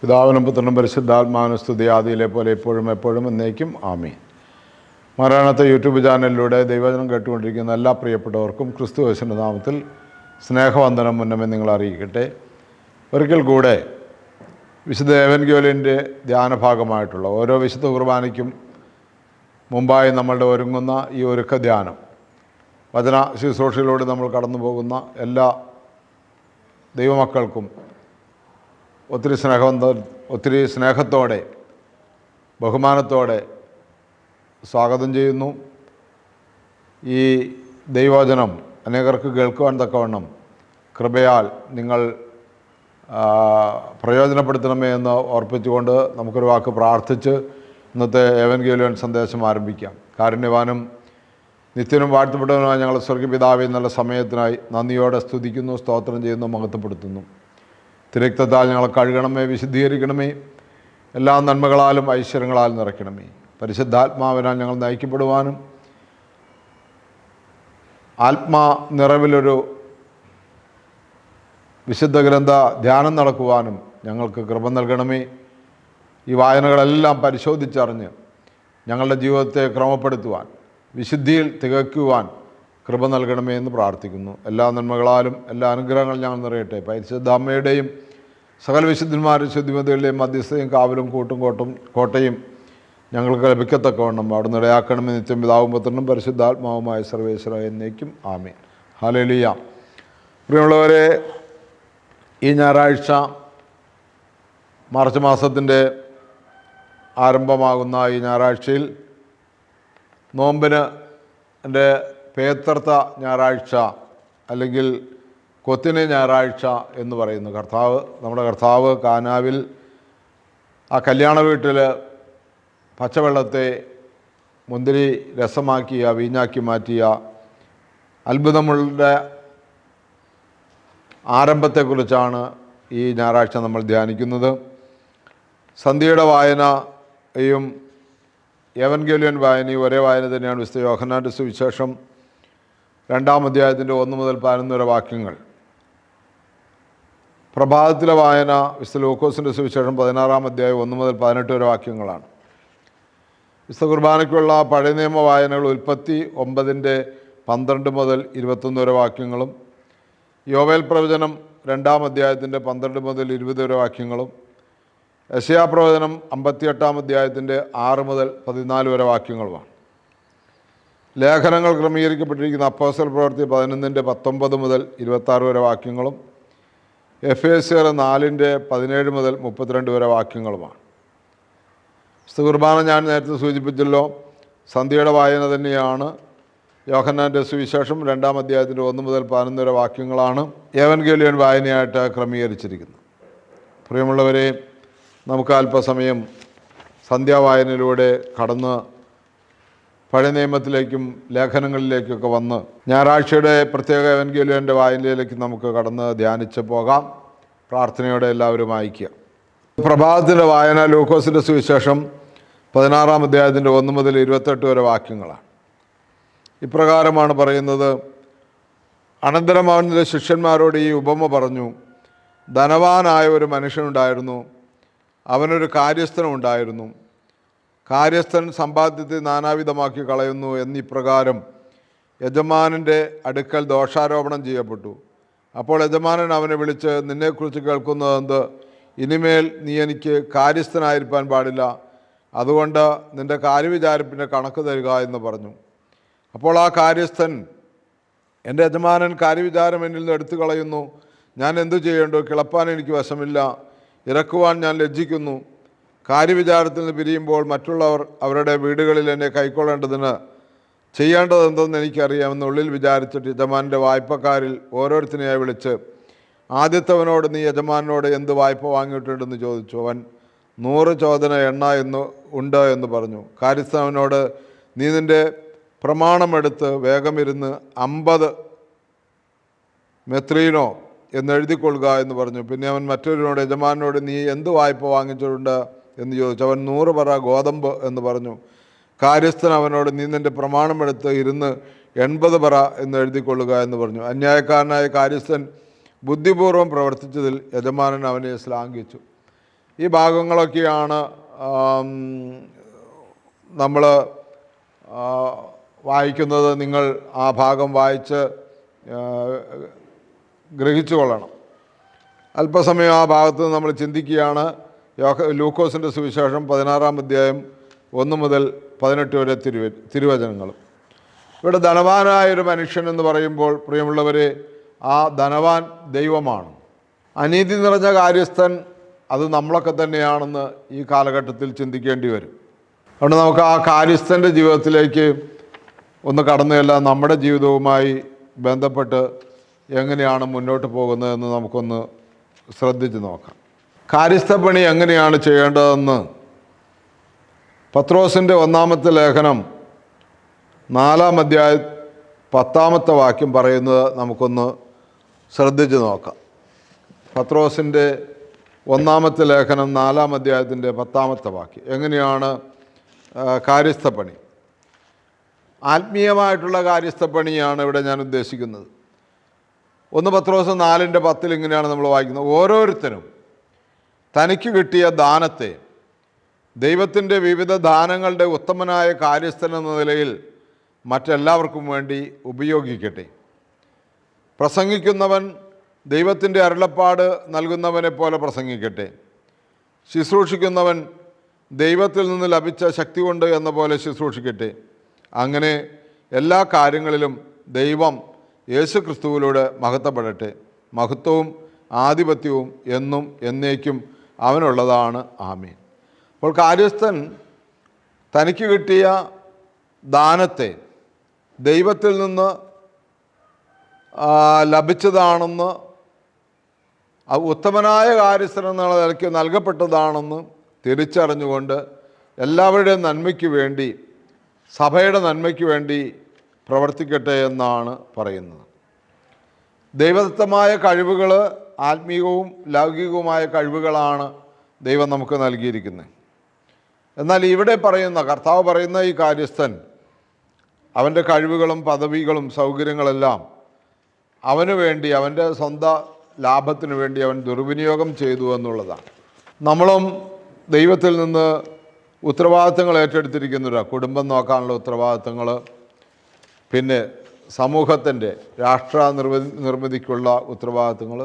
പിതാവിനും പുത്രനും പരിശുദ്ധാത്മാവിനും സ്തുതി ആദിയിലെ പോലെ എപ്പോഴും എപ്പോഴും എന്നേക്കും ആമീൻ. മരണത്തെ യൂട്യൂബ് ചാനലിലൂടെ ദൈവജനം കേട്ടുകൊണ്ടിരിക്കുന്ന എല്ലാ പ്രിയപ്പെട്ടവർക്കും ക്രിസ്തു യേശുവിന്റെ നാമത്തിൽ സ്നേഹവന്ദനം മുന്നമേ നിങ്ങൾ അറിയിക്കട്ടെ. ഒരിക്കൽ കൂടെ വിശുദ്ധ ഏവൻഗ്യോലിന്റെ ധ്യാനഭാഗമായിട്ടുള്ള ഓരോ വിശുദ്ധ കുർബാനയ്ക്കും മുമ്പായി നമ്മളുടെ ഒരുങ്ങുന്ന ഈ ഒരുക്ക ധ്യാനം വചന ശുശ്രൂഷയിലൂടെ നമ്മൾ കടന്നു പോകുന്ന എല്ലാ ദൈവമക്കൾക്കും ഒത്തിരി സ്നേഹം ഒത്തിരി സ്നേഹത്തോടെ ബഹുമാനത്തോടെ സ്വാഗതം ചെയ്യുന്നു. ഈ ദൈവവചനം അനേകർക്ക് കേൾക്കുവാൻ തക്കവണ്ണം കൃപയാൽ നിങ്ങൾ പ്രയോജനപ്പെടുത്തണമേ എന്ന് ഓർപ്പിച്ചുകൊണ്ട് നമുക്കൊരു വാക്ക് പ്രാർത്ഥിച്ച് ഇന്നത്തെ ഏവൻഗേലിയൻ സന്ദേശം ആരംഭിക്കാം. കാരുണ്യവാനും നിത്യനും വാഴ്ത്തപ്പെട്ടവനുമായ ഞങ്ങളുടെ സ്വർഗപിതാവെ എന്നുള്ള സമയത്തിനായി നന്ദിയോടെ സ്തുതിക്കുന്നു സ്തോത്രം ചെയ്യുന്നു മഹത്വപ്പെടുത്തുന്നു. തിരക്തത്താൽ ഞങ്ങളെ കഴുകണമേ വിശുദ്ധീകരിക്കണമേ. എല്ലാ നന്മകളാലും ഐശ്വര്യങ്ങളാലും നിറയ്ക്കണമേ. പരിശുദ്ധാത്മാവിനാൽ ഞങ്ങൾ നയിക്കപ്പെടുവാനും ആത്മാ നിറവിലൊരു വിശുദ്ധ ഗ്രന്ഥ ധ്യാനം നടക്കുവാനും ഞങ്ങൾക്ക് കൃപ നൽകണമേ. ഈ വായനകളെല്ലാം പരിശോധിച്ചറിഞ്ഞ് ഞങ്ങളുടെ ജീവിതത്തെ ക്രമപ്പെടുത്തുവാൻ വിശുദ്ധിയിൽ തികയ്ക്കുവാൻ കൃപ നൽകണമേ എന്ന് പ്രാർത്ഥിക്കുന്നു. എല്ലാ നന്മകളാലും എല്ലാ അനുഗ്രഹങ്ങളും ഞങ്ങൾ നിറയട്ടെ. പരിശുദ്ധ അമ്മയുടെയും സകല വിശുദ്ധന്മാരും ശുദ്ധിമതികളുടെയും മധ്യസ്ഥയും കാവലും കൂട്ടും കോട്ടും കോട്ടയും ഞങ്ങൾക്ക് ലഭിക്കത്തക്കവണ്ണം അവിടെ ഇടയാക്കണമെന്ന് നിത്യം പിതാവും പുത്രനും പരിശുദ്ധാത്മാവുമായ സർവേശ്വര എന്നേക്കും. ആമീൻ. ഹലലിയ പ്രിയമുള്ളവരെ ഈ ഞായറാഴ്ച മാർച്ച് മാസത്തിന്റെ ആരംഭമാകുന്ന ഈ ഞായറാഴ്ചയിൽ നോമ്പിന് എന്റെ പേത്തർത്ത ഞായറാഴ്ച അല്ലെങ്കിൽ കൊത്തിന് ഞായറാഴ്ച എന്ന് പറയുന്നു. കർത്താവ് നമ്മുടെ കർത്താവ് കാനാവിൽ ആ കല്യാണ വീട്ടിൽ പച്ചവെള്ളത്തെ മുന്തിരി രസമാക്കിയ വീഞ്ഞാക്കി മാറ്റിയ അത്ഭുതമുള്ള ആരംഭത്തെക്കുറിച്ചാണ് ഈ ഞായറാഴ്ച നമ്മൾ ധ്യാനിക്കുന്നത്. സന്ധ്യയുടെ വായനയും എവൻഗേലിയൻ വായനയും ഒരേ വായന തന്നെയാണ് വിശുദ്ധ യോഹനാന്റെ സുവിശേഷം. രണ്ടാം അധ്യായത്തിന്റെ ഒന്ന് മുതൽ പതിനൊന്ന് വരെ വാക്യങ്ങൾ. പ്രഭാതത്തിലെ വായന വിശുദ്ധ ലൂക്കോസിന്റെ സുവിശേഷം പതിനാറാം അധ്യായം ഒന്ന് മുതൽ പതിനെട്ട് വരെ വാക്യങ്ങളാണ്. വിശുദ്ധ കുർബാനയ്ക്കുള്ള പഴയ നിയമ വായനകൾ ഉൽപ്പത്തി ഒമ്പതിന്റെ പന്ത്രണ്ട് മുതൽ ഇരുപത്തൊന്ന് വരെ വാക്യങ്ങളും യോവേൽ പ്രവചനം രണ്ടാം അധ്യായത്തിന്റെ പന്ത്രണ്ട് മുതൽ ഇരുപത് വരെ വാക്യങ്ങളും യശയാ പ്രവചനം അമ്പത്തിയെട്ടാം അധ്യായത്തിന്റെ ആറ് മുതൽ പതിനാല് വരെ വാക്യങ്ങളുമാണ്. ലേഖനങ്ങൾ ക്രമീകരിക്കപ്പെട്ടിരിക്കുന്ന അപ്പോസ്റ്റൽ പ്രവൃത്തി പതിനൊന്നിന്റെ പത്തൊമ്പത് മുതൽ ഇരുപത്താറ് വരെ വാക്യങ്ങളും എഫ് എസ് ആർ നാലിന്റെ പതിനേഴ് മുതൽ മുപ്പത്തിരണ്ട് വരെ വാക്യങ്ങളുമാണ്. സുകുർബാന കുർബാന ഞാൻ നേരത്തെ സൂചിപ്പിച്ചല്ലോ സന്ധ്യയുടെ വായന തന്നെയാണ്. യോഹന്നാന്റെ സുവിശേഷം രണ്ടാം അധ്യായത്തിന്റെ ഒന്ന് മുതൽ പതിനൊന്ന് വരെ വാക്യങ്ങളാണ് ഏവൻഗേലിയൻ വായനയായിട്ട് ക്രമീകരിച്ചിരിക്കുന്നത്. പ്രിയമുള്ളവരെ നമുക്ക് അല്പസമയം സന്ധ്യാവായനയിലൂടെ കടന്ന് പഴയ നിയമത്തിലേക്കും ലേഖനങ്ങളിലേക്കൊക്കെ വന്ന് ഞായറാഴ്ചയുടെ പ്രത്യേക എവൻഗേലിയന്റെ വായനയിലേക്ക് നമുക്ക് കടന്ന് ധ്യാനിച്ച് പോകാം. പ്രാർത്ഥനയോടെ എല്ലാവരും വായിക്കുക. പ്രഭാതത്തിന്റെ വായന ലൂക്കോസിന്റെ സുവിശേഷം പതിനാറാം അധ്യായത്തിന്റെ ഒന്ന് മുതൽ ഇരുപത്തെട്ട് വരെ വാക്യങ്ങളാണ്. ഇപ്രകാരമാണ് പറയുന്നത് അനന്തരം അവന്റെ ശിഷ്യന്മാരോട് ഈ ഉപമ പറഞ്ഞു ധനവാനായ ഒരു മനുഷ്യനുണ്ടായിരുന്നു അവനൊരു കാര്യസ്ഥനും ഉണ്ടായിരുന്നു കാര്യസ്ഥൻ സമ്പാദ്യത്തെ നാനാവിധമാക്കി കളയുന്നു എന്നിപ്രകാരം യജമാനന്റെ അടുക്കൽ ദോഷാരോപണം ചെയ്യപ്പെട്ടു. അപ്പോൾ യജമാനൻ അവനെ വിളിച്ച് നിന്നെക്കുറിച്ച് കേൾക്കുന്നതെന്ത് ഇനിമേൽ നീ എനിക്ക് കാര്യസ്ഥനായിരിക്കാൻ പാടില്ല. അതുകൊണ്ട് നിന്റെ കാര്യവിചാരിപ്പിന്റെ കണക്ക് തരിക എന്ന് പറഞ്ഞു. അപ്പോൾ ആ കാര്യസ്ഥൻ എന്റെ യജമാനൻ കാര്യവിചാരം എന്നിൽ നിന്ന് എടുത്തു കളയുന്നു. ഞാൻ എന്തു ചെയ്യേണ്ടു? കിളപ്പാൻ എനിക്ക് വശമില്ല. ഇറക്കുവാൻ ഞാൻ ലജ്ജിക്കുന്നു. കാര്യവിചാരത്തിൽ നിന്ന് പിരിയുമ്പോൾ മറ്റുള്ളവർ അവരുടെ വീടുകളിൽ എന്നെ കൈക്കൊള്ളേണ്ടതിന് ചെയ്യേണ്ടതെന്തെന്ന് എനിക്കറിയാമെന്ന് ഉള്ളിൽ വിചാരിച്ചിട്ട് യജമാന്റെ വായ്പക്കാരിൽ ഓരോരുത്തരെയായി വിളിച്ച് ആദ്യത്തവനോട് നീ യജമാനോട് എന്ത് വായ്പ വാങ്ങിയിട്ടുണ്ടെന്ന് ചോദിച്ചു. അവൻ നൂറ് ചോദന എണ്ണ എന്ന് ഉണ്ട് എന്ന് പറഞ്ഞു. കാര്യസ്ഥവനോട് നീ നിന്റെ പ്രമാണമെടുത്ത് വേഗമിരുന്ന് അമ്പത് മെത്രീനോ എന്ന് എഴുതിക്കൊള്ളുക എന്ന് പറഞ്ഞു. പിന്നെ അവൻ മറ്റൊരുവനോട് യജമാനോട് നീ എന്ത് വായ്പ വാങ്ങിച്ചിട്ടുണ്ട്? എന്ന് ചോദിച്ചു. അവൻ നൂറ് പറ ഗോതമ്പ് എന്ന് പറഞ്ഞു. കാര്യസ്ഥൻ അവനോട് നീ നിന്റെ പ്രമാണമെടുത്ത് ഇരുന്ന് എൺപത് പറ എന്ന് എഴുതിക്കൊള്ളുക എന്ന് പറഞ്ഞു. അന്യായക്കാരനായ കാര്യസ്ഥൻ ബുദ്ധിപൂർവം പ്രവർത്തിച്ചതിൽ യജമാനൻ അവനെ ശ്ലാഘിച്ചു. ഈ ഭാഗങ്ങളൊക്കെയാണ് നമ്മൾ വായിക്കുന്നത്. നിങ്ങൾ ആ ഭാഗം വായിച്ച് ഗ്രഹിച്ചു കൊള്ളണം അല്പസമയം ആ ഭാഗത്ത് നമ്മൾ ചിന്തിക്കുകയാണ്. യോഹ ലൂക്കോസിന്റെ സുവിശേഷം പതിനാറാം അധ്യായം ഒന്ന് മുതൽ പതിനെട്ട് വരെ തിരുവ തിരുവചനങ്ങൾ ഇവിടെ ധനവാനായ ഒരു മനുഷ്യൻ എന്ന് പറയുമ്പോൾ പ്രിയമുള്ളവരെ ആ ധനവാൻ ദൈവമാണ്. അനീതി നിറഞ്ഞ കാര്യസ്ഥൻ അത് നമ്മളൊക്കെ തന്നെയാണെന്ന് ഈ കാലഘട്ടത്തിൽ ചിന്തിക്കേണ്ടി വരും. അതുകൊണ്ട് നമുക്ക് ആ കാര്യസ്ഥന്റെ ജീവിതത്തിലേക്ക് ഒന്ന് കടന്നുകല്ല നമ്മുടെ ജീവിതവുമായി ബന്ധപ്പെട്ട് എങ്ങനെയാണ് മുന്നോട്ട് പോകുന്നതെന്ന് നമുക്കൊന്ന് ശ്രദ്ധിച്ച് നോക്കാം. കാര്യസ്ഥപ്പണി എങ്ങനെയാണ് ചെയ്യേണ്ടതെന്ന്. പത്രോസിന്റെ ഒന്നാമത്തെ ലേഖനം നാലാം അധ്യായ പത്താമത്തെ വാക്യം പറയുന്നത് നമുക്കൊന്ന് ശ്രദ്ധിച്ച് നോക്കാം. പത്രോസിന്റെ ഒന്നാമത്തെ ലേഖനം നാലാം അധ്യായത്തിന്റെ പത്താമത്തെ വാക്യം. എങ്ങനെയാണ് കാര്യസ്ഥപ്പണി? ആത്മീയമായിട്ടുള്ള കാര്യസ്ഥപ്പണിയാണ് ഇവിടെ ഞാൻ ഉദ്ദേശിക്കുന്നത്. ഒന്ന് പത്രോസ് നാലിന്റെ പത്തിൽ ഇങ്ങനെയാണ് നമ്മൾ വായിക്കുന്നത്. ഓരോരുത്തരും തനിക്ക് കിട്ടിയ ദാനത്തെ ദൈവത്തിന്റെ വിവിധ ദാനങ്ങളുടെ ഉത്തമനായ കാര്യസ്ഥൻ എന്ന നിലയിൽ മറ്റെല്ലാവർക്കും വേണ്ടി ഉപയോഗിക്കട്ടെ. പ്രസംഗിക്കുന്നവൻ ദൈവത്തിന്റെ അരുളപ്പാട് നൽകുന്നവനെ പോലെ പ്രസംഗിക്കട്ടെ. ശുശ്രൂഷിക്കുന്നവൻ ദൈവത്തിൽ നിന്ന് ലഭിച്ച ശക്തി കൊണ്ട് എന്ന പോലെ ശുശ്രൂഷിക്കട്ടെ. അങ്ങനെ എല്ലാ കാര്യങ്ങളിലും ദൈവം യേശു ക്രിസ്തുവിലൂടെ മഹത്വപ്പെടട്ടെ. മഹത്വവും ആധിപത്യവും എന്നും എന്നേക്കും അവനുള്ളതാണ് ആമീൻ. അപ്പോൾ കാര്യസ്ഥൻ തനിക്ക് കിട്ടിയ ദാനത്തെ ദൈവത്തിൽ നിന്ന് ലഭിച്ചതാണെന്ന് ഉത്തമനായ കാര്യസ്ഥൻ എന്നുള്ള നിലയ്ക്ക് നൽകപ്പെട്ടതാണെന്ന് തിരിച്ചറിഞ്ഞുകൊണ്ട് എല്ലാവരുടെയും നന്മയ്ക്ക് വേണ്ടി സഭയുടെ നന്മയ്ക്ക് വേണ്ടി പ്രവർത്തിക്കട്ടെ എന്നാണ് പറയുന്നത്. ദൈവദത്തമായ കഴിവുകൾ ആത്മീയവും ലൗകികവുമായ കഴിവുകളാണ് ദൈവം നമുക്ക് നൽകിയിരിക്കുന്നത്. എന്നാൽ ഇവിടെ പറയുന്ന കർത്താവ് പറയുന്ന ഈ കാര്യസ്ഥൻ അവന്റെ കഴിവുകളും പദവികളും സൗകര്യങ്ങളെല്ലാം അവന് വേണ്ടി അവന്റെ സ്വന്തം ലാഭത്തിന് വേണ്ടി അവൻ ദുർവിനിയോഗം ചെയ്തു എന്നുള്ളതാണ്. നമ്മളും ദൈവത്തിൽ നിന്ന് ഉത്തരവാദിത്തങ്ങൾ ഏറ്റെടുത്തിരിക്കുന്നവരാണ് കുടുംബം നോക്കാനുള്ള ഉത്തരവാദിത്തങ്ങൾ പിന്നെ സമൂഹത്തിന്റെ രാഷ്ട്ര നിർമ്മി നിർമ്മിതിക്കുള്ള ഉത്തരവാദിത്തങ്ങൾ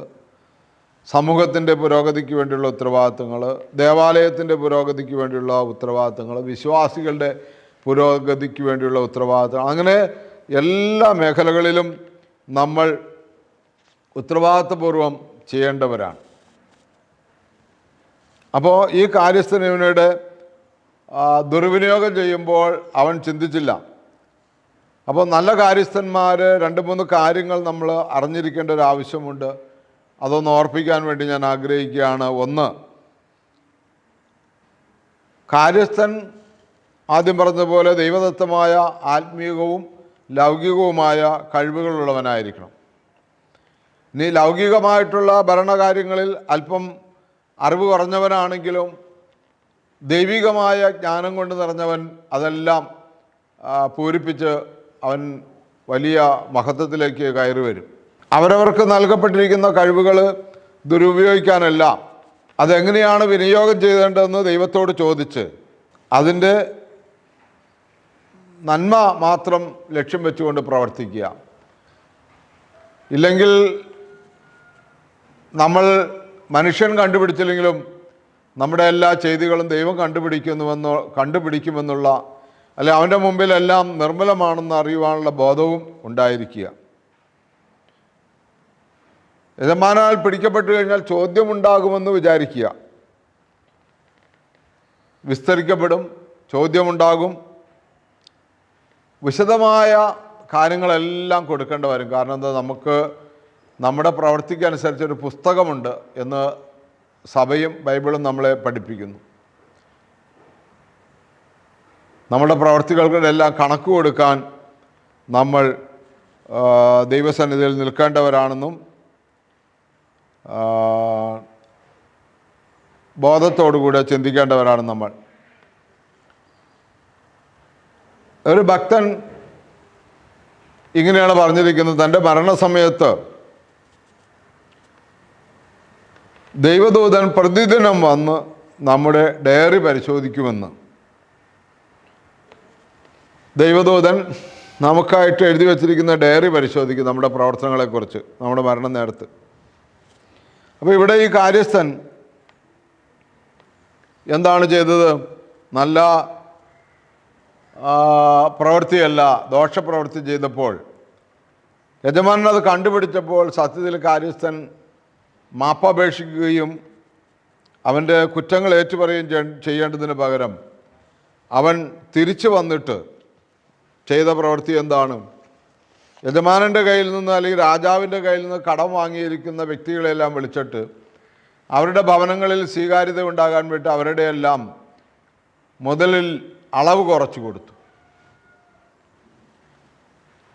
സമൂഹത്തിന്റെ പുരോഗതിക്ക് വേണ്ടിയുള്ള ഉത്തരവാദിത്തങ്ങൾ ദേവാലയത്തിന്റെ പുരോഗതിക്ക് വേണ്ടിയുള്ള ഉത്തരവാദിത്തങ്ങൾ വിശ്വാസികളുടെ പുരോഗതിക്ക് വേണ്ടിയുള്ള ഉത്തരവാദിത്തങ്ങൾ. അങ്ങനെ എല്ലാ മേഖലകളിലും നമ്മൾ ഉത്തരവാദിത്തപൂർവം ചെയ്യേണ്ടവരാണ്. അപ്പോൾ ഈ കാര്യസ്ഥനയുടെ ദുർവിനിയോഗം ചെയ്യുമ്പോൾ അവൻ ചിന്തിച്ചില്ല. അപ്പോൾ നല്ല കാര്യസ്ഥന്മാർ രണ്ട് മൂന്ന് കാര്യങ്ങൾ നമ്മൾ അറിഞ്ഞിരിക്കേണ്ട ഒരു ആവശ്യമുണ്ട്. അതൊന്ന് ഓർപ്പിക്കാൻ വേണ്ടി ഞാൻ ആഗ്രഹിക്കുകയാണ്. ഒന്ന് കാര്യസ്ഥൻ ആദ്യം പറഞ്ഞതുപോലെ ദൈവദത്തമായ ആത്മീയവും ലൗകികവുമായ കഴിവുകളുള്ളവനായിരിക്കണം. നീ ലൗകികമായിട്ടുള്ള ഭരണകാര്യങ്ങളിൽ അല്പം അറിവ് കുറഞ്ഞവനാണെങ്കിലും ദൈവികമായ ജ്ഞാനം കൊണ്ട് നിറഞ്ഞവൻ അതെല്ലാം പൂരിപ്പിച്ച് അവൻ വലിയ മഹത്വത്തിലേക്ക് കയറി വരും. അവരവർക്ക് നൽകപ്പെട്ടിരിക്കുന്ന കഴിവുകൾ ദുരുപയോഗിക്കാനല്ല അതെങ്ങനെയാണ് വിനിയോഗം ചെയ്തേണ്ടതെന്ന് ദൈവത്തോട് ചോദിച്ച് അതിന്റെ നന്മ മാത്രം ലക്ഷ്യം വെച്ചുകൊണ്ട് പ്രവർത്തിക്കുക. ഇല്ലെങ്കിൽ നമ്മൾ മനുഷ്യൻ കണ്ടുപിടിച്ചില്ലെങ്കിലും നമ്മുടെ എല്ലാ ചെയ്തികളും ദൈവം കണ്ടുപിടിക്കുന്നുവെന്നോ കണ്ടുപിടിക്കുമെന്നുള്ള അല്ലെ അവന്റെ മുമ്പിലെല്ലാം നിർമ്മലമാണെന്ന് അറിയുവാനുള്ള ബോധവും ഉണ്ടായിരിക്കുക. യജമാനാൽ പിടിക്കപ്പെട്ടു കഴിഞ്ഞാൽ ചോദ്യമുണ്ടാകുമെന്ന് വിചാരിക്കുക. വിസ്തരിക്കപ്പെടും ചോദ്യമുണ്ടാകും. വിശദമായ കാര്യങ്ങളെല്ലാം കൊടുക്കേണ്ടി വരും. കാരണം എന്താ നമുക്ക് നമ്മുടെ പ്രവൃത്തിക്കനുസരിച്ച് ഒരു പുസ്തകമുണ്ട് എന്ന് സഭയും ബൈബിളും നമ്മളെ പഠിപ്പിക്കുന്നു. നമ്മുടെ പ്രവർത്തികൾക്കെല്ലാം കണക്ക് കൊടുക്കാൻ നമ്മൾ ദൈവസന്നിധിയിൽ നിൽക്കേണ്ടവരാണെന്നും ബോധത്തോടുകൂടെ ചിന്തിക്കേണ്ടവരാണ് നമ്മൾ. ഒരു ഭക്തൻ ഇങ്ങനെയാണ് പറഞ്ഞിരിക്കുന്നത് തന്റെ മരണസമയത്ത് ദൈവദൂതൻ പ്രതിദിനം വന്ന് നമ്മുടെ ഡയറി പരിശോധിക്കുമെന്ന്. ദൈവദൂതൻ നമുക്കായിട്ട് എഴുതി വച്ചിരിക്കുന്ന ഡയറി പരിശോധിക്കും നമ്മുടെ പ്രവർത്തനങ്ങളെക്കുറിച്ച് നമ്മുടെ മരണം നേരത്ത്. അപ്പോൾ ഇവിടെ ഈ കാര്യസ്ഥൻ എന്താണ് ചെയ്തത്? നല്ല പ്രവൃത്തിയല്ല ദോഷപ്രവൃത്തി ചെയ്തപ്പോൾ. യജമാനൻ അത് കണ്ടുപിടിച്ചപ്പോൾ സത്യത്തിൽ കാര്യസ്ഥൻ മാപ്പപേക്ഷിക്കുകയും അവന്റെ കുറ്റങ്ങൾ ഏറ്റുപറയുകയും ചെയ്യ- ചെയ്യേണ്ടതിന് പകരം അവൻ തിരിച്ചു വന്നിട്ട് ചെയ്ത പ്രവൃത്തി എന്താണ്? യജമാനന്റെ കയ്യിൽ നിന്ന് അല്ലെങ്കിൽ രാജാവിന്റെ കയ്യിൽ നിന്ന് കടം വാങ്ങിയിരിക്കുന്ന വ്യക്തികളെല്ലാം വിളിച്ചിട്ട് അവരുടെ ഭവനങ്ങളിൽ സ്വീകാര്യത ഉണ്ടാകാൻ വേണ്ടി അവരുടെയെല്ലാം മുതലിൽ അളവ് കുറച്ചു കൊടുത്തു.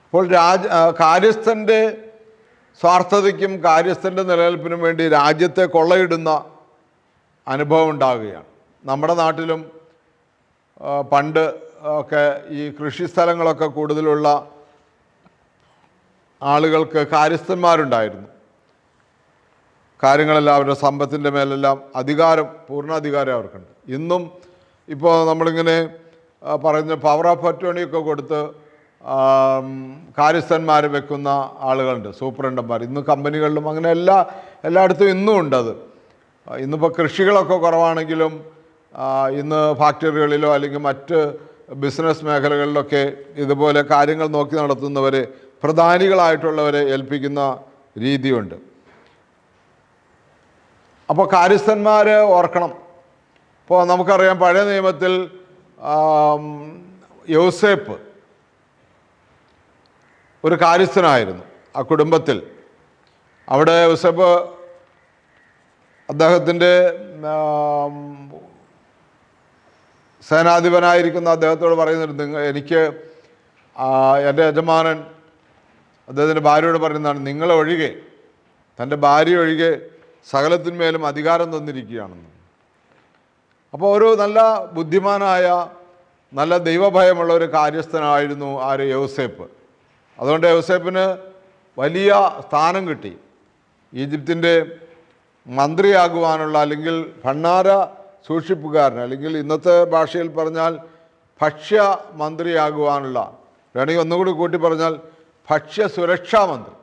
അപ്പോൾ രാജ കാര്യസ്ഥന്റെ സ്വാർത്ഥതയ്ക്കും കാര്യസ്ഥന്റെ നിലനിൽപ്പിനും വേണ്ടി രാജ്യത്തെ കൊള്ളയിടുന്ന അനുഭവം ഉണ്ടാകുകയാണ് നമ്മുടെ നാട്ടിലും പണ്ട് ഒക്കെ ഈ കൃഷി സ്ഥലങ്ങളൊക്കെ കൂടുതലുള്ള ആളുകൾക്ക് കാര്യസ്ഥന്മാരുണ്ടായിരുന്നു. കാര്യങ്ങളെല്ലാം അവരുടെ സമ്പത്തിന്റെ മേലെല്ലാം അധികാരം പൂർണാധികാരം അവർക്കുണ്ട്. ഇന്നും ഇപ്പോൾ നമ്മളിങ്ങനെ പറയുന്ന പവർ ഓഫ് അറ്റോണിയൊക്കെ കൊടുത്ത് കാര്യസ്ഥന്മാർ വെക്കുന്ന ആളുകളുണ്ട് സൂപ്രണ്ടന്മാർ. ഇന്ന് കമ്പനികളിലും അങ്ങനെ എല്ലാ എല്ലായിടത്തും ഇന്നും ഉണ്ടത് ഇന്നിപ്പോൾ കൃഷികളൊക്കെ കുറവാണെങ്കിലും ഇന്ന് ഫാക്ടറികളിലോ അല്ലെങ്കിൽ മറ്റ് ബിസിനസ് മേഖലകളിലൊക്കെ ഇതുപോലെ കാര്യങ്ങൾ നോക്കി നടത്തുന്നവരെ പ്രധാനികളായിട്ടുള്ളവരെ ഏൽപ്പിക്കുന്ന രീതിയുണ്ട്. അപ്പോൾ കാര്യസ്ഥന്മാർ ഓർക്കണം. ഇപ്പോൾ നമുക്കറിയാം പഴയ നിയമത്തിൽ യോസേപ്പ് ഒരു കാര്യസ്ഥനായിരുന്നു ആ കുടുംബത്തിൽ. അവിടെ യോസേപ്പ് അദ്ദേഹത്തിന്റെ സേനാധിപനായിരിക്കുന്ന അദ്ദേഹത്തോട് പറയുന്നുണ്ട് എനിക്ക് എന്റെ യജമാനൻ അദ്ദേഹത്തിന്റെ ഭാര്യയോട് പറയുന്നതാണ് നിങ്ങളെ ഒഴികെ തന്റെ ഭാര്യ ഒഴികെ സകലത്തിന്മേലും അധികാരം തന്നിരിക്കുകയാണെന്ന്. അപ്പോൾ ഒരു നല്ല ബുദ്ധിമാനായ നല്ല ദൈവഭയമുള്ള ഒരു കാര്യസ്ഥനായിരുന്നു ആര്? യൗസേപ്പ്. അതുകൊണ്ട് യൗസേപ്പിന് വലിയ സ്ഥാനം കിട്ടി. ഈജിപ്തിന്റെ മന്ത്രിയാകുവാനുള്ള അല്ലെങ്കിൽ ഭണ്ണാര സൂക്ഷിപ്പുകാരൻ അല്ലെങ്കിൽ ഇന്നത്തെ ഭാഷയിൽ പറഞ്ഞാൽ ഭക്ഷ്യ മന്ത്രിയാകുവാനുള്ള വേണമെങ്കിൽ ഒന്നുകൂടി കൂട്ടി പറഞ്ഞാൽ ഭക്ഷ്യ സുരക്ഷാ മന്ത്രി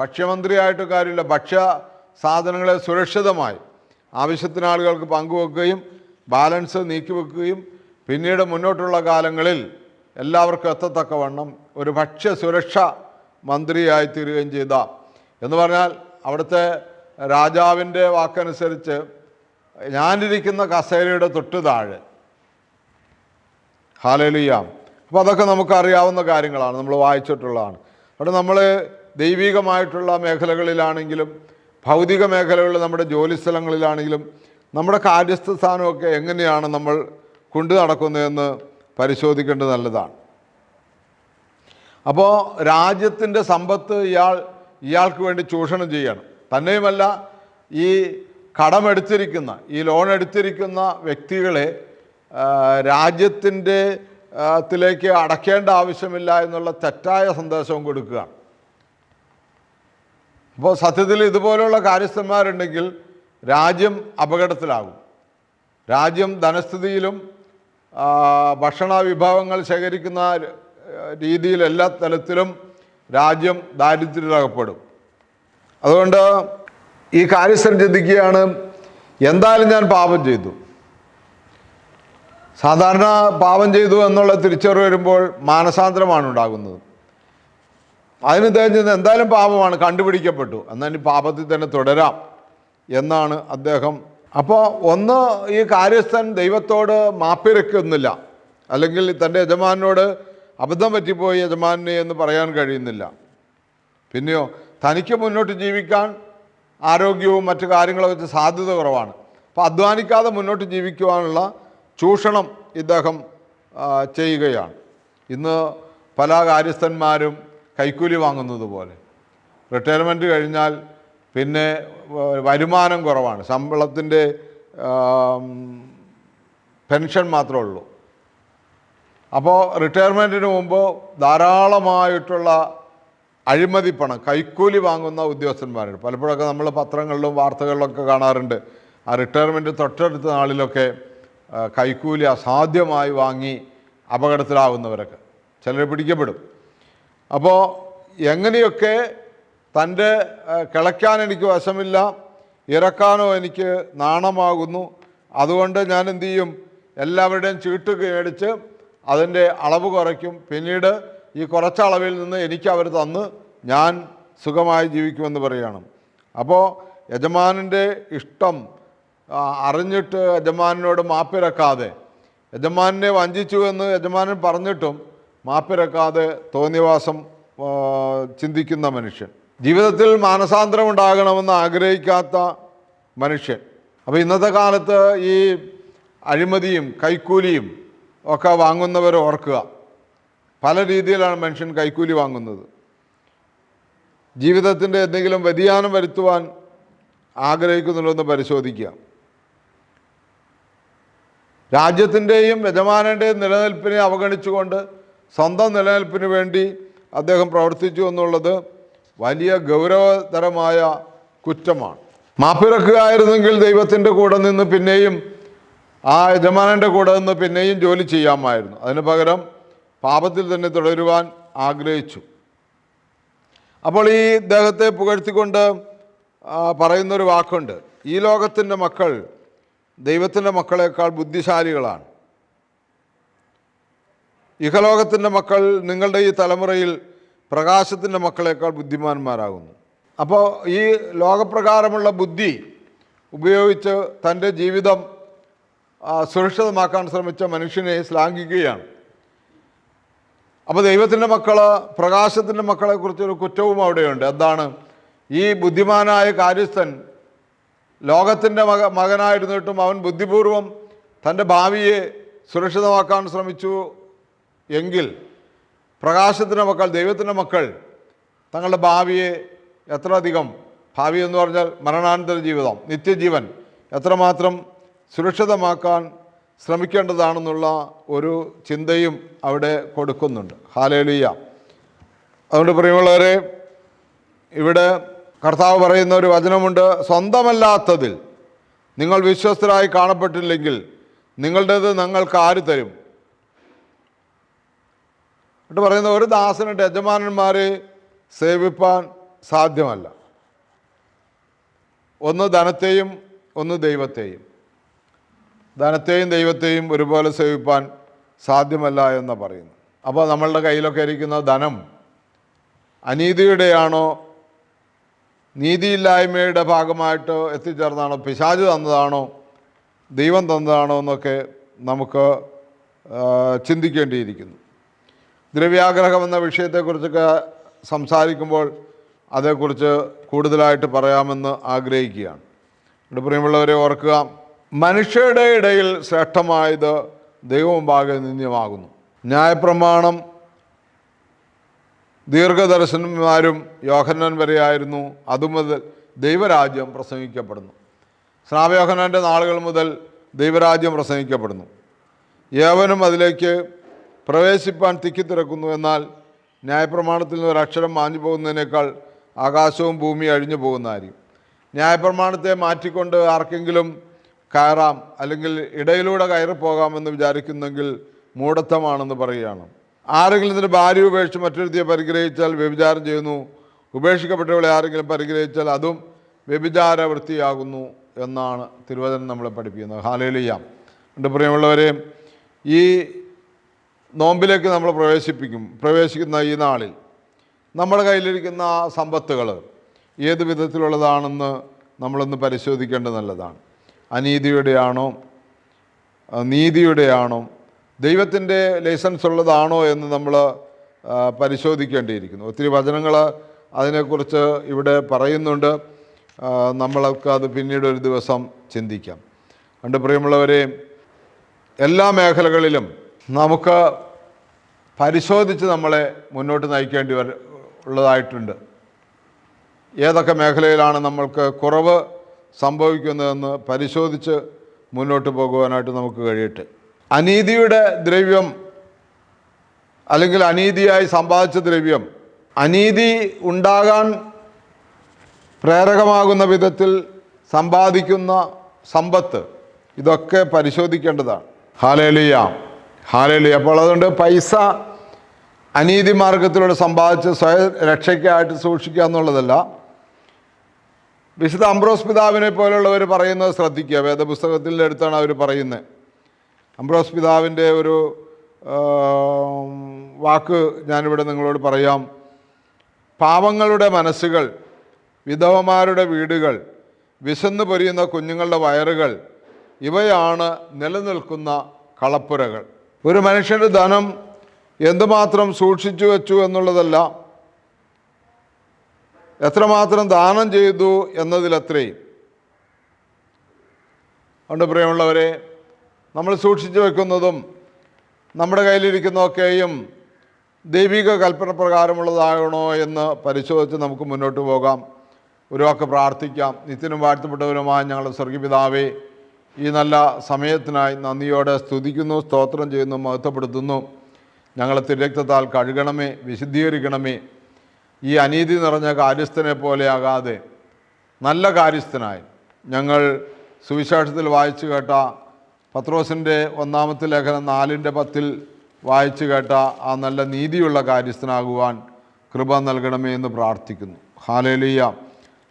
ഭക്ഷ്യമന്ത്രിയായിട്ട് കാര്യമില്ല. ഭക്ഷ്യ സാധനങ്ങളെ സുരക്ഷിതമായി ആവശ്യത്തിന് ആളുകൾക്ക് പങ്കുവെക്കുകയും ബാലൻസ് നീക്കിവെക്കുകയും പിന്നീട് മുന്നോട്ടുള്ള കാലങ്ങളിൽ എല്ലാവർക്കും എത്തത്തക്കവണ്ണം ഒരു ഭക്ഷ്യസുരക്ഷ മന്ത്രിയായി തീരുകയും ചെയ്ത. എന്ന് പറഞ്ഞാൽ അവിടുത്തെ രാജാവിന്റെ വാക്കനുസരിച്ച് ഞാനിരിക്കുന്ന കസേരയുടെ തൊട്ട് താഴെ. ഹാലലിയാം. അപ്പോൾ അതൊക്കെ നമുക്കറിയാവുന്ന കാര്യങ്ങളാണ്. നമ്മൾ വായിച്ചിട്ടുള്ളതാണ്. അവിടെ നമ്മൾ ദൈവികമായിട്ടുള്ള മേഖലകളിലാണെങ്കിലും ഭൗതിക മേഖലകളിൽ നമ്മുടെ ജോലി സ്ഥലങ്ങളിലാണെങ്കിലും നമ്മുടെ കാര്യസ്ഥ സ്ഥാനമൊക്കെ എങ്ങനെയാണ് നമ്മൾ കൊണ്ടു നടക്കുന്നതെന്ന് പരിശോധിക്കേണ്ടത് നല്ലതാണ്. അപ്പോൾ രാജ്യത്തിന്റെ സമ്പത്ത് ഇയാൾ ഇയാൾക്ക് വേണ്ടി ചൂഷണം ചെയ്യണം. തന്നെയുമല്ല ഈ കടമെടുത്തിരിക്കുന്ന ഈ ലോൺ എടുത്തിരിക്കുന്ന വ്യക്തികളെ രാജ്യത്തിന്റെ ത്തിലേക്ക് അടയ്ക്കേണ്ട ആവശ്യമില്ല എന്നുള്ള തെറ്റായ സന്ദേശവും കൊടുക്കുക. അപ്പോൾ സത്യത്തിൽ ഇതുപോലെയുള്ള കാര്യസ്ഥന്മാരുണ്ടെങ്കിൽ രാജ്യം അപകടത്തിലാകും. രാജ്യം ധനസ്ഥിതിയിലും ഭക്ഷണ വിഭവങ്ങൾ ശേഖരിക്കുന്ന രീതിയിൽ എല്ലാ തലത്തിലും രാജ്യം ദാരിദ്ര്യത്തിലകപ്പെടും അതുകൊണ്ട് ഈ കാര്യസ്ഥൻ ചിന്തിക്കുകയാണ് എന്തായാലും ഞാൻ പാപം ചെയ്തു. സാധാരണ പാപം ചെയ്തു എന്നുള്ള തിരിച്ചറിവ് വരുമ്പോൾ മാനസാന്തരമാണ് ഉണ്ടാകുന്നത്. അതിന് ചെയ്യുന്നത് എന്തായാലും പാപമാണ് കണ്ടുപിടിക്കപ്പെട്ടു. എന്നാൽ പാപത്തിൽ തന്നെ തുടരാം എന്നാണ് അദ്ദേഹം. അപ്പോൾ ഒന്ന് ഈ കാര്യസ്ഥൻ ദൈവത്തോട് മാപ്പിരക്കൊന്നുമില്ല അല്ലെങ്കിൽ തന്റെ യജമാനോട് അബദ്ധം പറ്റിപ്പോയി യജമാനെ എന്ന് പറയാൻ കഴിയുന്നില്ല. പിന്നെയോ തനിക്ക് മുന്നോട്ട് ജീവിക്കാൻ ആരോഗ്യവും മറ്റു കാര്യങ്ങളൊക്കെ സാധ്യത കുറവാണ്. അപ്പോൾ അധ്വാനിക്കാതെ മുന്നോട്ട് ജീവിക്കുവാനുള്ള ചൂഷണം ഇദ്ദേഹം ചെയ്യുകയാണ്. ഇന്ന് പല കാര്യസ്ഥന്മാരും കൈക്കൂലി വാങ്ങുന്നത് പോലെ. റിട്ടയർമെന്റ് കഴിഞ്ഞാൽ പിന്നെ വരുമാനം കുറവാണ്. ശമ്പളത്തിന്റെ പെൻഷൻ മാത്രമേ ഉള്ളൂ. അപ്പോൾ റിട്ടയർമെന്റിന് മുമ്പ് ധാരാളമായിട്ടുള്ള അഴിമതി പണം കൈക്കൂലി വാങ്ങുന്ന ഉദ്യോഗസ്ഥന്മാരുണ്ട്. പലപ്പോഴൊക്കെ നമ്മൾ പത്രങ്ങളിലും വാർത്തകളിലൊക്കെ കാണാറുണ്ട്. ആ റിട്ടയർമെന്റ് തൊട്ടടുത്ത നാളിലൊക്കെ കൈക്കൂലി അസാധ്യമായി വാങ്ങി അപകടത്തിലാവുന്നവരൊക്കെ. ചിലർ പിടിക്കപ്പെടും. അപ്പോൾ എങ്ങനെയൊക്കെ തന്റെ കിളയ്ക്കാൻ എനിക്ക് വശമില്ല ഇറക്കാനോ എനിക്ക് നാണമാകുന്നു അതുകൊണ്ട് ഞാൻ എന്തു ചെയ്യും? എല്ലാവരുടെയും ചീട്ട് മേടിച്ച് അതിന്റെ അളവ് കുറയ്ക്കും. പിന്നീട് ഈ കുറച്ച അളവിൽ നിന്ന് എനിക്ക് അവർ തന്ന് ഞാൻ സുഖമായി ജീവിക്കുമെന്ന് പറയുകയാണ് അപ്പോൾ യജമാനന്റെ ഇഷ്ടം അറിഞ്ഞിട്ട് യജമാനോട് മാപ്പിറക്കാതെ യജമാനെ വഞ്ചിച്ചു എന്ന് യജമാനൻ പറഞ്ഞിട്ടും മാപ്പിറക്കാതെ തോന്നിവാസം ചിന്തിക്കുന്ന മനുഷ്യൻ. ജീവിതത്തിൽ മാനസാന്തരം ഉണ്ടാകണമെന്ന് ആഗ്രഹിക്കാത്ത മനുഷ്യൻ. അപ്പോൾ ഇന്നത്തെ കാലത്ത് ഈ അഴിമതിയും കൈക്കൂലിയും ഒക്കെ വാങ്ങുന്നവർ ഓർക്കുക. പല രീതിയിലാണ് മനുഷ്യൻ കൈക്കൂലി വാങ്ങുന്നത്. ജീവിതത്തിന്റെ എന്തെങ്കിലും വ്യതിയാനം വരുത്തുവാൻ ആഗ്രഹിക്കുന്നുണ്ടോ എന്ന് പരിശോധിക്കുക. രാജ്യത്തിന്റെയും യജമാനന്റെയും നിലനിൽപ്പിനെ അവഗണിച്ചുകൊണ്ട് സ്വന്തം നിലനിൽപ്പിന് വേണ്ടി അദ്ദേഹം പ്രവർത്തിച്ചു എന്നുള്ളത് വലിയ ഗൗരവതരമായ കുറ്റമാണ്. മാപ്പിറക്കുകയായിരുന്നെങ്കിൽ ദൈവത്തിന്റെ കൂടെ നിന്ന് പിന്നെയും ആ യജമാനന്റെ കൂടെ നിന്ന് പിന്നെയും ജോലി ചെയ്യാമായിരുന്നു. അതിന് പകരം പാപത്തിൽ തന്നെ തുടരുവാൻ ആഗ്രഹിച്ചു. അപ്പോൾ ഈ ഇദ്ദേഹത്തെ പുകഴ്ത്തിക്കൊണ്ട് പറയുന്നൊരു വാക്കുണ്ട്. ഈ ലോകത്തിന്റെ മക്കൾ ദൈവത്തിന്റെ മക്കളെക്കാൾ ബുദ്ധിശാലികളാണ്. ഇഹലോകത്തിന്റെ മക്കൾ നിങ്ങളുടെ ഈ തലമുറയിൽ പ്രകാശത്തിന്റെ മക്കളെക്കാൾ ബുദ്ധിമാന്മാരാകുന്നു. അപ്പോൾ ഈ ലോകപ്രകാരമുള്ള ബുദ്ധി ഉപയോഗിച്ച് തന്റെ ജീവിതം സുരക്ഷിതമാക്കാൻ ശ്രമിച്ച മനുഷ്യനെ ശ്ലാഘിക്കുകയാണ്. അപ്പോൾ ദൈവത്തിന്റെ മക്കൾ പ്രകാശത്തിന്റെ മക്കളെക്കുറിച്ചൊരു കുറ്റവും അവിടെയുണ്ട്. എന്താണ് ഈ ബുദ്ധിമാനായ കാര്യസ്ഥൻ ലോകത്തിന്റെ മക മകനായിരുന്നിട്ടും അവൻ ബുദ്ധിപൂർവം തന്റെ ഭാവിയെ സുരക്ഷിതമാക്കാൻ ശ്രമിച്ചു എങ്കിൽ പ്രകാശത്തിന്റെ മക്കൾ ദൈവത്തിന്റെ മക്കൾ തങ്ങളുടെ ഭാവിയെ എത്രയധികം ഭാവി എന്ന് പറഞ്ഞാൽ മരണാനന്തര ജീവിതം നിത്യജീവൻ എത്രമാത്രം സുരക്ഷിതമാക്കാൻ ശ്രമിക്കേണ്ടതാണെന്നുള്ള ഒരു ചിന്തയും അവിടെ കൊടുക്കുന്നുണ്ട്. ഹാലേലിയ. അതുകൊണ്ട് പ്രിയമുള്ളവരെ ഇവിടെ കർത്താവ് പറയുന്ന ഒരു വചനമുണ്ട് സ്വന്തമല്ലാത്തതിൽ നിങ്ങൾ വിശ്വസ്തരായി കാണപ്പെട്ടില്ലെങ്കിൽ നിങ്ങളുടേത് നിങ്ങൾക്ക് ആര് തരും? എന്നിട്ട് പറയുന്ന ഒരു ദാസനുണ്ട് യജമാനന്മാരെ സേവിപ്പാൻ സാധ്യമല്ല. ഒന്ന് ധനത്തെയും ഒന്ന് ദൈവത്തെയും. ധനത്തെയും ദൈവത്തെയും ഒരുപോലെ സേവിപ്പാൻ സാധ്യമല്ല എന്ന് പറയുന്നു അപ്പോൾ നമ്മളുടെ കയ്യിലൊക്കെ ഇരിക്കുന്ന ധനം അനീതിയുടെയാണോ നീതിയില്ലായ്മയുടെ ഭാഗമായിട്ട് എത്തിച്ചേർന്നാണോ പിശാജ് തന്നതാണോ ദൈവം തന്നതാണോ എന്നൊക്കെ നമുക്ക് ചിന്തിക്കേണ്ടിയിരിക്കുന്നു. ദ്രവ്യാഗ്രഹം എന്ന വിഷയത്തെക്കുറിച്ചൊക്കെ സംസാരിക്കുമ്പോൾ അതേക്കുറിച്ച് കൂടുതലായിട്ട് പറയാമെന്ന് ആഗ്രഹിക്കുകയാണ്. ഇവിടെ പ്രിയമുള്ളവരെ ഓർക്കുക മനുഷ്യരുടെ ഇടയിൽ ശ്രേഷ്ഠമായത് ദൈവമുമ്പാകെ നിന്ദ്യമാകുന്നു. ന്യായപ്രമാണം ദീർഘദർശന്മാരും യോഹന്നാൻ വരെയായിരുന്നു അതുമുതൽ ദൈവരാജ്യം പ്രസംഗിക്കപ്പെടുന്നു. സ്നാപയോഹനാന്റെ നാളുകൾ മുതൽ ദൈവരാജ്യം പ്രസംഗിക്കപ്പെടുന്നു. ഏവനും അതിലേക്ക് പ്രവേശിപ്പാൻ തിക്കിത്തിരക്കുന്നു എന്നാൽ ന്യായപ്രമാണത്തിൽ നിന്ന് ഒരക്ഷരം മാഞ്ഞു പോകുന്നതിനേക്കാൾ ആകാശവും ഭൂമി അഴിഞ്ഞു പോകുന്നതായിരിക്കും. ന്യായപ്രമാണത്തെ മാറ്റിക്കൊണ്ട് ആർക്കെങ്കിലും കയറാം അല്ലെങ്കിൽ ഇടയിലൂടെ കയറിപ്പോകാമെന്ന് വിചാരിക്കുന്നെങ്കിൽ മൂഢത്വമാണെന്ന് പറയുകയാണ്. ആരെങ്കിലും ഇതിന്റെ ഭാര്യ ഉപേക്ഷിച്ച് മറ്റൊരുത്തിയെ പരിഗ്രഹിച്ചാൽ വ്യഭിചാരം ചെയ്യുന്നു ഉപേക്ഷിക്കപ്പെട്ടവളെ ആരെങ്കിലും പരിഗ്രഹിച്ചാൽ അതും വ്യഭിചാര വൃത്തിയാകുന്നു എന്നാണ് തിരുവചനം നമ്മളെ പഠിപ്പിക്കുന്നത്. ഹാലേലിയാം എന്റെ പ്രിയമുള്ളവരെ ഈ നോമ്പിലേക്ക് നമ്മൾ പ്രവേശിപ്പിക്കും പ്രവേശിക്കുന്ന ഈ നാളിൽ നമ്മുടെ കയ്യിലിരിക്കുന്ന സമ്പത്തുകൾ ഏത് വിധത്തിലുള്ളതാണെന്ന് നമ്മളൊന്ന് പരിശോധിക്കേണ്ടത് നല്ലതാണ്. അനീതിയുടെയാണോ നീതിയുടെയാണോ ദൈവത്തിന്റെ ലൈസൻസ് ഉള്ളതാണോ എന്ന് നമ്മൾ പരിശോധിക്കേണ്ടിയിരിക്കുന്നു. ഒത്തിരി വചനങ്ങൾ അതിനെക്കുറിച്ച് ഇവിടെ പറയുന്നുണ്ട്. നമ്മൾക്ക് അത് പിന്നീട് ഒരു ദിവസം ചിന്തിക്കാം. രണ്ട് പ്രിയമുള്ളവരെ എല്ലാ മേഖലകളിലും നമുക്ക് പരിശോധിച്ച് നമ്മളെ മുന്നോട്ട് നയിക്കേണ്ടി വര ഉള്ളതായിട്ടുണ്ട്. ഏതൊക്കെ മേഖലയിലാണ് നമ്മൾക്ക് കുറവ് സംഭവിക്കുന്നതെന്ന് പരിശോധിച്ച് മുന്നോട്ട് പോകുവാനായിട്ട് നമുക്ക് കഴിയട്ടെ. അനീതിയുടെ ദ്രവ്യം അല്ലെങ്കിൽ അനീതിയായി സമ്പാദിച്ച ദ്രവ്യം. അനീതി ഉണ്ടാകാൻ പ്രേരകമാകുന്ന വിധത്തിൽ സമ്പാദിക്കുന്ന സമ്പത്ത്. ഇതൊക്കെ പരിശോധിക്കേണ്ടതാണ്. ഹാലേലിയ. ഹാലേലിയ. അപ്പോൾ അതുകൊണ്ട് പൈസ അനീതി മാർഗത്തിലൂടെ സമ്പാദിച്ച് സ്വയ രക്ഷയ്ക്കായിട്ട് സൂക്ഷിക്കുക എന്നുള്ളതല്ല. വിശുദ്ധ അംബ്രോസ് പിതാവിനെ പോലുള്ളവർ പറയുന്നത് ശ്രദ്ധിക്കുക. വേദപുസ്തകത്തിന്റെ അടുത്താണ് അവർ പറയുന്നത്. അംബ്രോസ് പിതാവിന്റെ ഒരു വാക്ക് ഞാനിവിടെ നിങ്ങളോട് പറയാം. പാവങ്ങളുടെ മനസ്സുകൾ വിധവമാരുടെ വീടുകൾ വിശന്ന് പൊരിയുന്ന കുഞ്ഞുങ്ങളുടെ വയറുകൾ ഇവയാണ് നിലനിൽക്കുന്ന കളപ്പുരകൾ. ഒരു മനുഷ്യന്റെ ധനം എന്തുമാത്രം സൂക്ഷിച്ചു വെച്ചു എന്നുള്ളതല്ല എത്രമാത്രം ദാനം ചെയ്തു എന്നതിലത്രയും. അതുകൊണ്ട് പ്രിയമുള്ളവരെ നമ്മൾ സൂക്ഷിച്ചു വെക്കുന്നതും നമ്മുടെ കയ്യിലിരിക്കുന്നതൊക്കെയും ദൈവിക കൽപ്പന പ്രകാരമുള്ളതാകണോ എന്ന് പരിശോധിച്ച് നമുക്ക് മുന്നോട്ട് പോകാം. ഒരു വാക്ക് പ്രാർത്ഥിക്കാം. നിത്യനും വാഴ്ത്തപ്പെട്ടവരുമായ ഞങ്ങളുടെ സ്വർഗീപിതാവേ ഈ നല്ല സമയത്തിനായി നന്ദിയോടെ സ്തുതിക്കുന്നു സ്തോത്രം ചെയ്യുന്നു മഹത്വപ്പെടുത്തുന്നു. ഞങ്ങളെ തിരക്തത്താൽ കഴുകണമേ വിശുദ്ധീകരിക്കണമേ. ഈ അനീതി നിറഞ്ഞ കാര്യസ്ഥനെ പോലെയാകാതെ നല്ല കാര്യസ്ഥനായി ഞങ്ങൾ സുവിശേഷത്തിൽ വായിച്ചു കേട്ട പത്രോസിന്റെ ഒന്നാമത്തെ ലേഖനം നാലിന്റെ പത്തിൽ വായിച്ചു കേട്ട ആ നല്ല നീതിയുള്ള കാര്യസ്ഥനാകുവാൻ കൃപ നൽകണമേ എന്ന് പ്രാർത്ഥിക്കുന്നു. ഹാലേലിയ.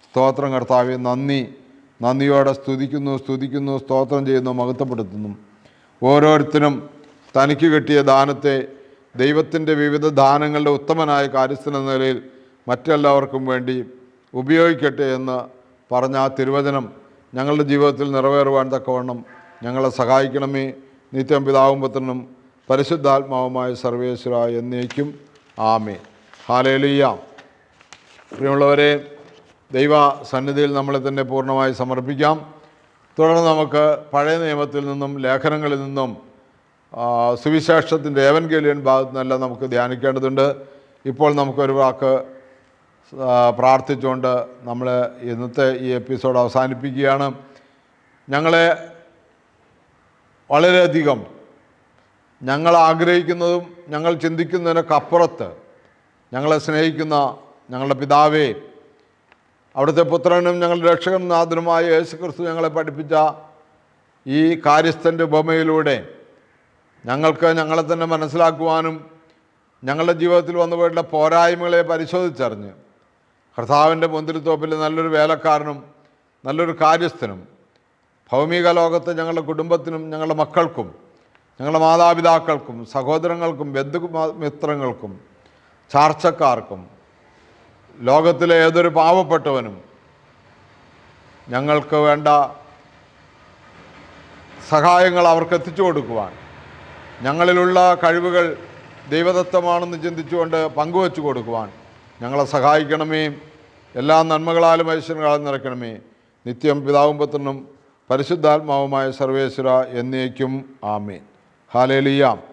സ്തോത്രം കർത്താവെ നന്ദി. നന്ദിയോടെ സ്തുതിക്കുന്നു സ്തുതിക്കുന്നു സ്തോത്രം ചെയ്യുന്നു മഹത്വപ്പെടുത്തുന്നു. ഓരോരുത്തരും തനിക്ക് കിട്ടിയ ദാനത്തെ ദൈവത്തിന്റെ വിവിധ ദാനങ്ങളുടെ ഉത്തമനായ കാര്യസ്ഥൻ എന്ന നിലയിൽ മറ്റെല്ലാവർക്കും വേണ്ടി ഉപയോഗിക്കട്ടെ എന്ന് പറഞ്ഞ ആ തിരുവചനം ഞങ്ങളുടെ ജീവിതത്തിൽ നിറവേറുവാൻ തക്കവണ്ണം ഞങ്ങളെ സഹായിക്കണമേ. നിത്യം പിതാവും പുത്രനും പരിശുദ്ധാത്മാവുമായ സർവേശ്വര എന്നേക്കും. ആമേ ഹാലേലിയ പ്രിയമുള്ളവരെ ദൈവ സന്നിധിയിൽ നമ്മളെ തന്നെ പൂർണമായി സമർപ്പിക്കാം. തുടർന്ന് നമുക്ക് പഴയ നിയമത്തിൽ നിന്നും ലേഖനങ്ങളിൽ നിന്നും സുവിശേഷത്തിന്റെ ഏവൻകേലിയൻ ഭാഗത്തു നിന്നെല്ലാം നമുക്ക് ധ്യാനിക്കേണ്ടതുണ്ട്. ഇപ്പോൾ നമുക്കൊരു വാക്ക് പ്രാർത്ഥിച്ചുകൊണ്ട് നമ്മൾ ഇന്നത്തെ ഈ എപ്പിസോഡ് അവസാനിപ്പിക്കുകയാണ്. ഞങ്ങളെ വളരെയധികം ഞങ്ങൾ ആഗ്രഹിക്കുന്നതും ഞങ്ങൾ ചിന്തിക്കുന്നതിനൊക്കെ അപ്പുറത്ത് ഞങ്ങളെ സ്നേഹിക്കുന്ന ഞങ്ങളുടെ പിതാവേ അവിടുത്തെ പുത്രനും ഞങ്ങളുടെ രക്ഷകനും നാഥനുമായ യേശു ക്രിസ്തു ഞങ്ങളെ പഠിപ്പിച്ച ഈ കാര്യസ്ഥന്റെ ഉപമയിലൂടെ ഞങ്ങൾക്ക് ഞങ്ങളെ തന്നെ മനസ്സിലാക്കുവാനും ഞങ്ങളുടെ ജീവിതത്തിൽ വന്നുപോയിട്ടുള്ള പോരായ്മകളെ പരിശോധിച്ചറിഞ്ഞ് കർത്താവിന്റെ മുന്തിരിത്തോപ്പിൽ നല്ലൊരു വേലക്കാരനും നല്ലൊരു കാര്യസ്ഥനും ഭൗമിക ലോകത്ത് ഞങ്ങളുടെ കുടുംബത്തിനും ഞങ്ങളുടെ മക്കൾക്കും ഞങ്ങളുടെ മാതാപിതാക്കൾക്കും സഹോദരങ്ങൾക്കും ബന്ധു മിത്രങ്ങൾക്കും ചാർച്ചക്കാർക്കും ലോകത്തിലെ ഏതൊരു പാവപ്പെട്ടവനും ഞങ്ങൾക്ക് വേണ്ട സഹായങ്ങൾ അവർക്ക് എത്തിച്ചു കൊടുക്കുവാൻ ഞങ്ങളിലുള്ള കഴിവുകൾ ദൈവദത്തമാണെന്ന് ചിന്തിച്ചുകൊണ്ട് പങ്കുവച്ചു കൊടുക്കുവാൻ ഞങ്ങളെ സഹായിക്കണമേ. എല്ലാ നന്മകളാലും ഐശ്വര്യങ്ങളാലും നിറയ്ക്കണമേ. നിത്യം പിതാവും പുത്രനും പരിശുദ്ധാത്മാവുമായ സർവേശ്വര എന്നേക്കും ആമേൻ. ഹാലേലിയാം.